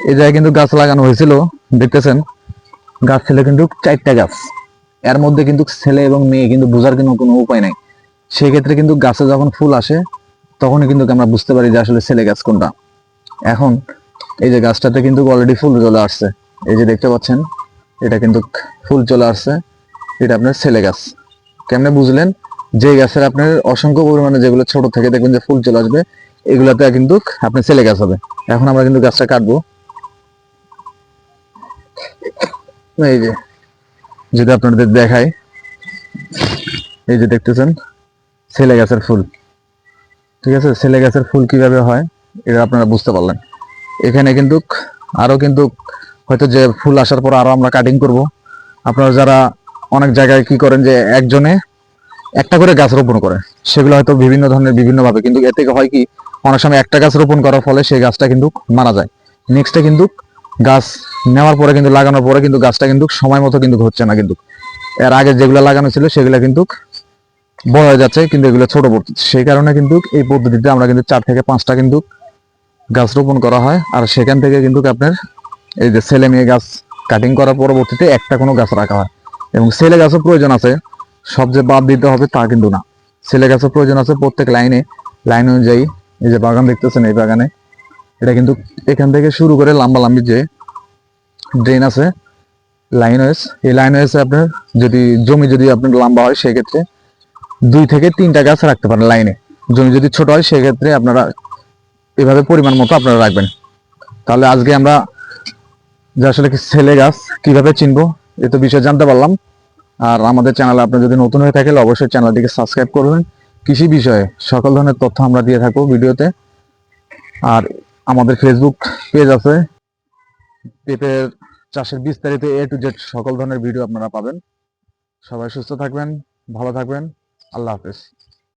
এই জায়গায় কিন্তু গাছ লাগানো হয়েছিল, দেখতেছেন? গাছ ছিল কিন্তু চারটা গাছ। এর মধ্যে কিন্তু ছেলে এবং মেয়ে কিন্তু বোঝার কিন্তু কোনো উপায় নাই। সেক্ষেত্রে কিন্তু গাছে যখন ফুল আসে, তখনই কিন্তু আমরা বুঝতে পারি যে আসলে ছেলে গাছ কোনটা। এখন এই যে গাছটাতে কিন্তু অলরেডি ফুল চলে আসছে। এই যে দেখতে পাচ্ছেন, এটা কিন্তু ফুল চলে আসছে। এটা আপনার ছেলে গাছ। কেমনে বুঝলেন? যে গাছের আপনার অসংখ্য পরিমাণে যেগুলো ছোট থেকে দেখবেন যে ফুল চলে আসবে, এগুলাতে কিন্তু আপনার ছেলে গাছ হবে। এখন আমরা কিন্তু গাছটা কাটবো। এই যে, যদি আপনাদের দেখাই, এই যে দেখতেছেন, ছেলে গাছের ফুল। ঠিক আছে? ছেলে গাছের ফুল কীভাবে হয়, এটা আপনারা বুঝতে পারলেন। এখানে কিন্তু আরও কিন্তু হয়তো যে ফুল আসার পর আরও আমরা কাটিং করব। আপনারা যারা অনেক জায়গায় কি করেন যে একজনে একটা করে গাছ রোপণ করে, সেগুলো হয়তো বিভিন্ন ধরনের বিভিন্ন ভাবে কিন্তু এর থেকে হয় কি, অনেক সময় একটা গাছ রোপণ করার ফলে সেই গাছটা কিন্তু মারা যায়। নেক্সটে কিন্তু গাছ নেওয়ার পরে কিন্তু লাগানোর পরে কিন্তু গাছটা কিন্তু সময় মতো কিন্তু হচ্ছে না কিন্তু। এর আগে যেগুলো লাগানো ছিল সেগুলো কিন্তু বড় হয়ে যাচ্ছে, কিন্তু এগুলো ছোট পড়ছে সেই কারণে কিন্তু এই পদ্ধতিতে আমরা কিন্তু চার থেকে পাঁচটা কিন্তু গাছ রোপণ করা হয়। আর সেখান থেকে কিন্তু আপনার এই যে ছেলে মেয়ে গাছ কাটিং করার পরবর্তীতে একটা কোনো গাছ রাখা হয়। এবং ছেলে গাছও প্রয়োজন আছে, সব যে বাদ দিতে হবে তা কিন্তু না। ছেলে গাছের প্রয়োজন আছে প্রত্যেক লাইনে। লাইন অনুযায়ী এই যে বাগান দেখতেছেন এই বাগানে, এটা কিন্তু এখান থেকে শুরু করে লম্বা লম্বি যে ড্রেন আছে লাইন ওয়েস এই লাইন ওয়েসে আপনার যদি, জমি যদি আপনার লম্বা হয়, সেক্ষেত্রে দুই থেকে তিনটা গাছ রাখতে পারেন লাইনে জমি যদি ছোট হয়, সেক্ষেত্রে আপনারা এভাবে পরিমাণ মতো আপনারা রাখবেন। তাহলে আজকে আমরা যে আসলে কি ছেলে গাছ কীভাবে চিনবো, এ তো বিষয় জানতে পারলাম। আর আমাদের চ্যানেলে আপনি যদি নতুন হয়ে থাকেন অবশ্যই চ্যানেলটিকে সাবস্ক্রাইব করবেন। কৃষি বিষয়ে সকল ধরনের তথ্য আমরা দিয়ে থাকব ভিডিওতে। আর আমাদের ফেসবুক পেজ আছে পেঁপের চাষের বিস্তারিত এ টু জেড সকল ধরনের ভিডিও আপনারা পাবেন। সবাই সুস্থ থাকবেন, ভালো থাকবেন। আল্লাহ হাফেজ।